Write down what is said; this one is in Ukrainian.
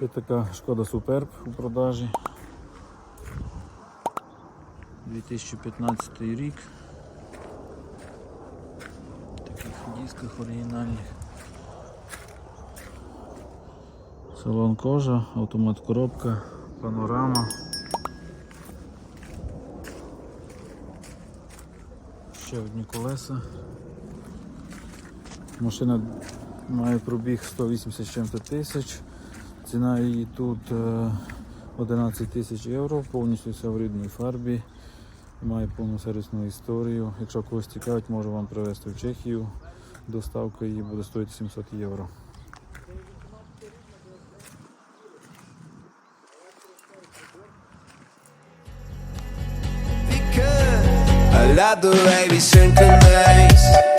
Є така шкода Суперб у продажі. 2015 рік. В таких дисках оригінальних. Салон кожа, автомат коробка, панорама. Ще одні колеса. Машина має пробіг 180 чим-то тисяч. Ціна її тут е, 11 тисяч євро, повністю вся в рідній фарбі. Має повну сервісну історію. Якщо когось цікавить, можу вам привезти в Чехію. Доставка її буде стоїти 700 євро. Love the way. We synchronize.